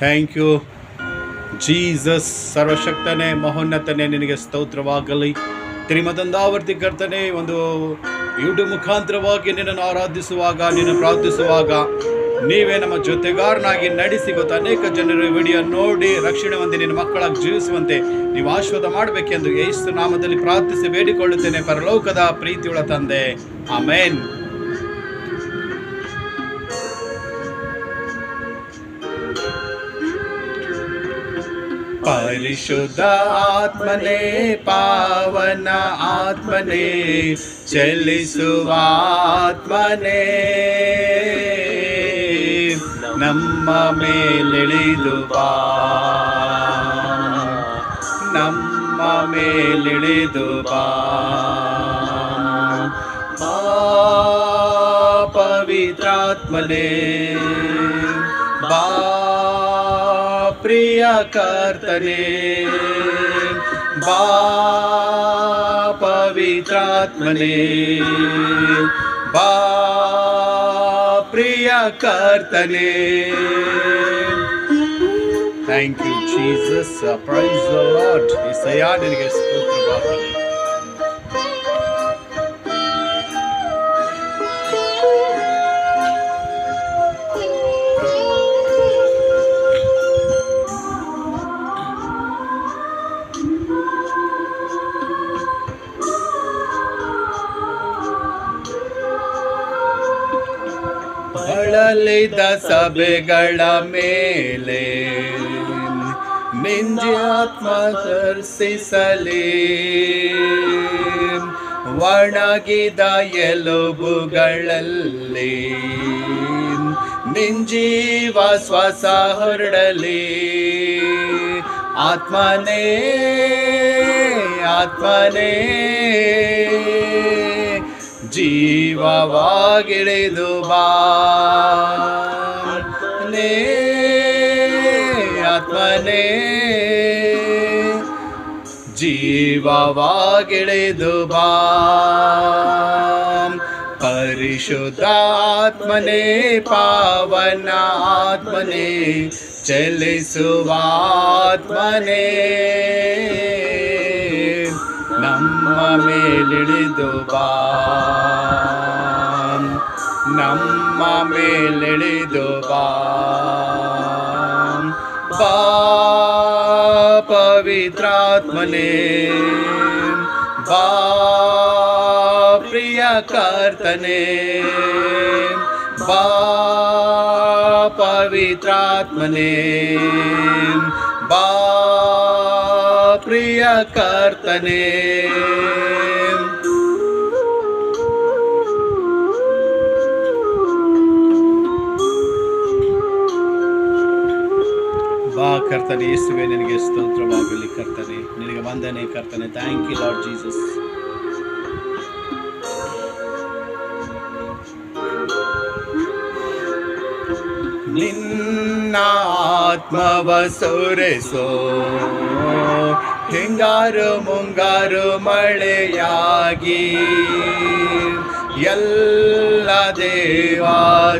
Thank you Jesus ಸರ್ವಶಕ್ತನೇ ಮಹೋನ್ನತನೇ ನಿನಗೆ ಸ್ತೋತ್ರವಾಗಲಿ. ತ್ರಿಮತಂದಾವರ್ತಿ ಕರ್ತನೆ, ಒಂದು ಯೂಟ್ಯೂಬ್ ಮುಖಾಂತರವಾಗಿ ನಿನ್ನನ್ನು ಆರಾಧಿಸುವಾಗ ನಿನ್ನ ಪ್ರಾರ್ಥಿಸುವಾಗ, ನೀವೇ ನಮ್ಮ ಜೊತೆಗಾರನಾಗಿ ನಡೆಸಿ ಗೊತ್ತ ಅನೇಕ ಜನರು ವಿಡಿಯೋ ನೋಡಿ, ರಕ್ಷಣೆ ಹೊಂದಿ ನಿನ್ನ ಮಕ್ಕಳಾಗಿ ಜೀವಿಸುವಂತೆ ನೀವು ಆಶ್ವಾದ ಮಾಡಬೇಕೆಂದು ಯೇಸು ನಾಮದಲ್ಲಿ ಪ್ರಾರ್ಥಿಸಿ ಬೇಡಿಕೊಳ್ಳುತ್ತೇನೆ. ಪರಲೋಕದ ಪ್ರೀತಿಯುಳ ತಂದೆ. ಆಮೇನ್. ಪರಿಶುದ್ಧ ಆತ್ಮನೇ ಪಾವನ ಆತ್ಮನೇ ಚಲಿಸುವ ಆತ್ಮನೇ. ನಮ್ಮ ಮೇಲಿಳಿದು ಬಾ. ನಮ್ಮ ಮೇಲಿಳಿದು ಬಾ. ಬಾ ಪವಿತ್ರಾತ್ಮನೇ. ಪ್ರಿಯ ಕರ್ತನೆ ಬಾ ಪವಿತ್ರಾತ್ಮನೆ ಬಾ ಪ್ರಿಯ ಕರ್ತನೆ thank you Jesus praise Lord ಇಸಯ್ಯ ನಿನಗೆ ಸ್ತೋತ್ರವಾಗಲಿ ಬಳಲಿದ ಸಭೆಗಳ ಮೇಲೆ ಮಿಂಜಿ ಆತ್ಮ ಸರ್ಸಿಸಲಿ ಒಣಗಿದ ಎಲುಬುಗಳಲ್ಲಿ ನಿಂಜೀವ ಶ್ವಾಸ ಹೊರಡಲಿ. ಆತ್ಮನೇ ಆತ್ಮನೇ. ಜೀವವಾಗಿಳಿದು ಬಾನೇ ಆತ್ಮನೇ ಜೀವವಾಗಿಳಿದು ಬಾ ಪರಿಶುದ್ಧ ಆತ್ಮನೇ ಪಾವನ ಆತ್ಮನೇ ಚಲಿಸುವ ಆತ್ಮನೇ ನಮ್ಮ ಮೇಲಿಳಿದು ಬಾ ನಮ್ಮ ಮೇಲಿಳಿದು ಬಾ ಬಾ ಪವಿತ್ರಾತ್ಮನೇ ಬಾ ಪ್ರಿಯ ಕರ್ತನೆ. ಬಾ ಪವಿತ್ರಾತ್ಮನೇ ಬಾ ಪ್ರಿಯ ಕರ್ತನೆ. ಬಾ ಕರ್ತನೆ, ಯೇಸುವೆ, ನಿನಗೆ ಸ್ತೋತ್ರವಾಗಲಿ ಕರ್ತನೆ. ನಿನಗೆ ವಂದನೆ ಕರ್ತನೆ. ಥ್ಯಾಂಕ್ ಯು ಲಾರ್ಡ್ ಜೀಸಸ್ ನಿನ್ನ ಆತ್ಮವ ಸೋರೆಸೋ ಹಿಂಗಾರು ಮುಂಗಾರು ಮಳೆಯಾಗಿ ಎಲ್ಲ ದೇವ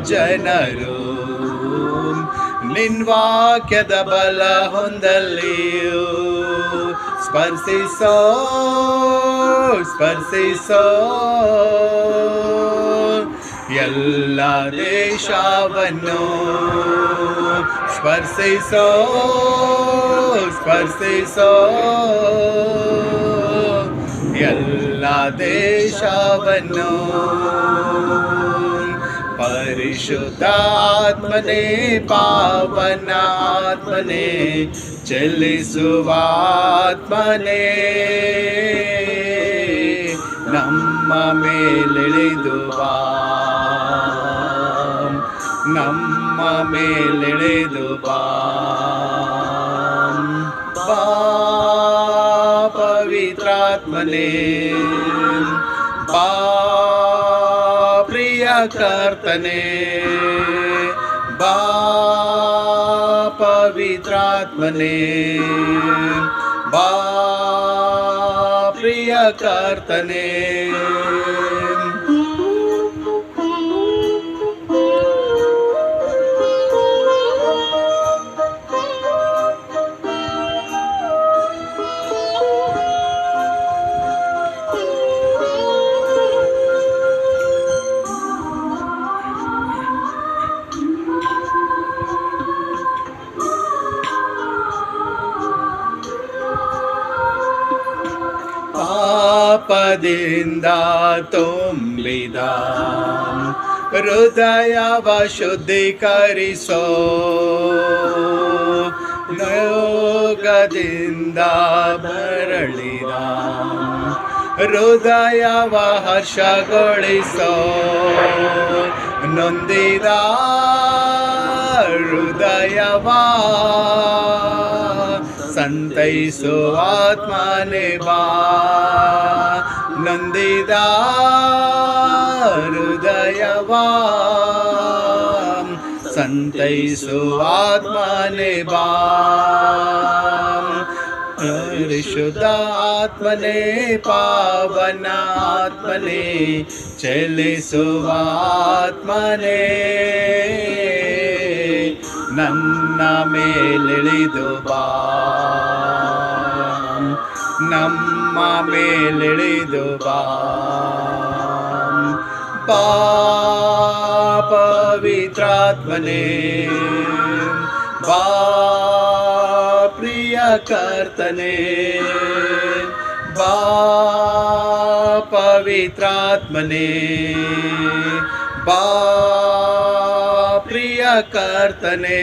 ಜನರು ನಿನ್ವಾಕ್ಯದ ಬಲ ಹೊಂದಲಿಯು ಸ್ಪರ್ಶಿಸೋ ಸ್ಪರ್ಶಿಸೋ. ಎಲ್ಲ ದೇಶವನ್ನು ಸ್ಪರ್ಶಿಸೋ ಸ್ಪರ್ಶಿಸೋ ಎಲ್ಲ ದೇಶವನ್ನು. ಪರಿಶುದ್ಧಾತ್ಮನೆ ಪಾವನಾತ್ಮನೆ ಚಲಿಸುವಾತ್ಮನೆ. ನಮ್ಮ ಮೇಲಿಳಿದು ಬಾ ನಮ್ಮ ಮೇಲೆಳೆದು ಬಾ. ಪವಿತ್ರಾತ್ಮನೇ. ಬಾ ಪ್ರಿಯ ಕರ್ತನೆ. ಬಾ ಪವಿತ್ರಾತ್ಮನೇ. ಬಾ ಪ್ರಿಯ ಕರ್ತನೆ. ತುಂಬಿದ. ಹೃದಯವ ಶುದ್ಧೀಕರಿಸೋ. ಯೋಗದಿಂದ ಬರಳಿದ ಹೃದಯವ ಹರ್ಷಗೊಳಿಸೋ. ನೊಂದಿದ ಹೃದಯವ. ಸಂತೈಸು ಆತ್ಮನೆ ಬಾ. ನೊಂದಿದ ಹೃದಯವಾ ಸಂತೈಸು ಆತ್ಮನೆ ಬಾ. ಪರಿಶುದ್ಧ ಆತ್ಮನೆ ಪಾವನ ಆತ್ಮನೆ ಚಲಿಸುವ ಆತ್ಮನೆ. ನನ್ನ ಮೇಲಿಳಿದು ಬಾ. ನಮ್ಮ ಮೇಲಿಳಿದು ಬಾ. ಪವಿತ್ರಾತ್ಮನೆ ಬಾ ಪ್ರಿಯ ಕರ್ತನೆ ಬಾ ಪವಿತ್ರಾತ್ಮನೆ ಬಾ ಪ್ರಿಯ ಕರ್ತನೆ